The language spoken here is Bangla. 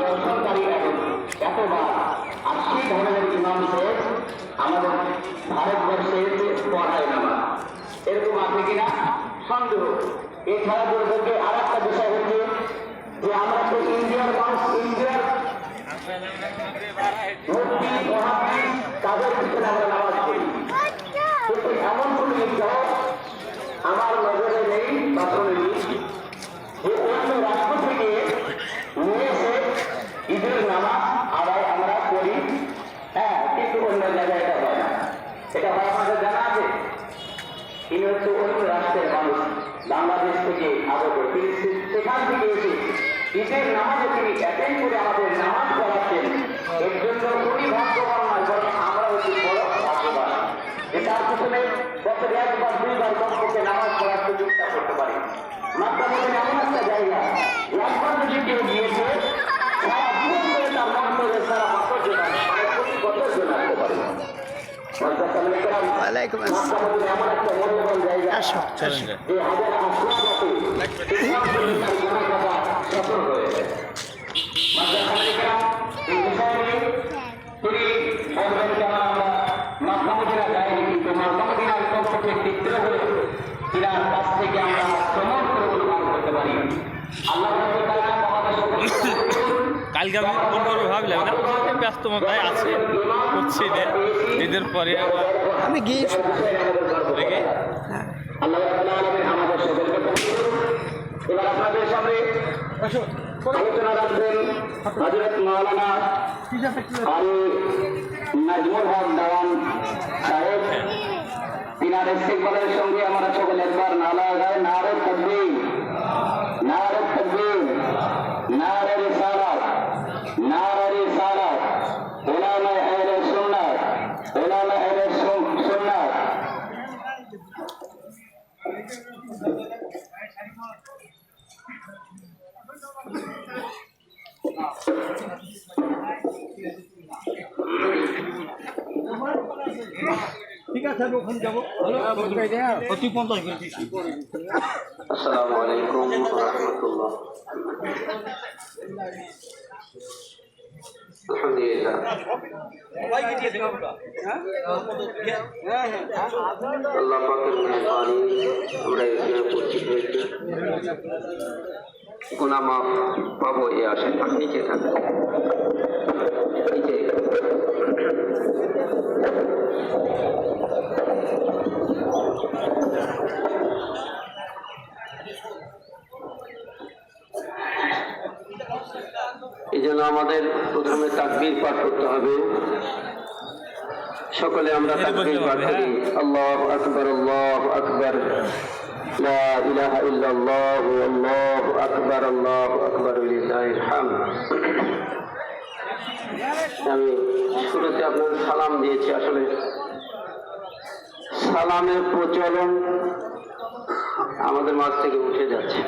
দর্শনকারী এতবার আশি ধরনের ইমাম সাহেব আমাদের ভারতবর্ষের পড়ায় নামা। এরকম আছে কিনা? সন্দেহ। এছাড়া দুর্ভাগ্যে আর একটা বিষয় হচ্ছে যে আমরা তো ইন্ডিয়ার মানুষ ইন্ডিয়ার মুক্তি মহাত্মী তাদের পিছনে আমরা নামাজ পড়ি কিন্তু এমন কোন ঈদগাহ আমার নজরে নেই বা শুনিনি যে অন্য রাষ্ট্র থেকে নিয়ে এসে ঈদের নামাজ আদায় আমরা করি হ্যাঁ কিন্তু অন্য জায়গায় এটা হয় না এটা হয় আমাদের জানা আছে তিনি অন্য রাষ্ট্রের মানুষ বাংলাদেশ থেকে আগত। তিনি সেখান থেকে এসে ঈদের নামাজে তিনি অ্যাটেন্ড করে আমাদের নামাজ পড়াচ্ছেন। এর জন্য খুবই ভাগ্যবান নয়, বরং আমরা হচ্ছি বড় ভাগ্যবান। তার পিছনে বছরে একবার, দুইবার কমপক্ষে নামাজ পড়ার সুযোগটা করতে পারি। মাত্রা মধ্যে এমন একটা জায়গা একবার যদি কেউ গিয়েছে সারা জীবন ধরে তার মন করে সারা বছর জন্য মানে প্রতি বছর জন্য আসতে পারে ওয়ালাইকুম আসসালাম। মাত্রা মধ্যে এমন একটা মূল্যবান জায়গা আসো চলেন যাই। যে হাজার আশ্রমতে সফল হয়েছে এই বিষয় নিয়ে তিনি বলবেন যে আমরা মাধ্যমদিনা যাইনি কিন্তু মাধ্যমদিনার পক্ষে টিকতে হলে তিনার কাছ থেকে আমরা সমস্ত অনুমান করতে পারি আল্লাহ তাআলা আমাদের সকলকে কালকে আমি ফোন করব ভাবলাম না এই ব্যস্ততায় আছে করছি না ঈদের পরে আবার আমি গিয়ে রেখে আল্লাহ রাব্বুল আমাদের সকলকে কবুল করুন। এবার আপনাদের সামনে আলোচনা রাখবেন হযরত মাওলানা আলী নাজমুল হক দাওয়ান সাহেব। তিনার ইস্তেকবালের সঙ্গে আমরা সকলে একবার নালা গায়ে নারে আসসালামু আলাইকুম রাহমাতুল্লাহ। আলহামদুলিল্লাহ। আল্লাহ পাকের মেহরবানি আমরা এই জন্য আমাদের প্রথমে তাকবীর পাঠ করতে হবে সকলে আমরা তাকবীর পাঠ করি আল্লাহ আকবর আল্লাহ আকবর لا إله إلا الله والله أكبر الله أكبر لله الحمد আমি শুরুতে আপনার সালাম দিয়েছি আসলে সালামের প্রচলন আমাদের মাঝ থেকে উঠে যাচ্ছে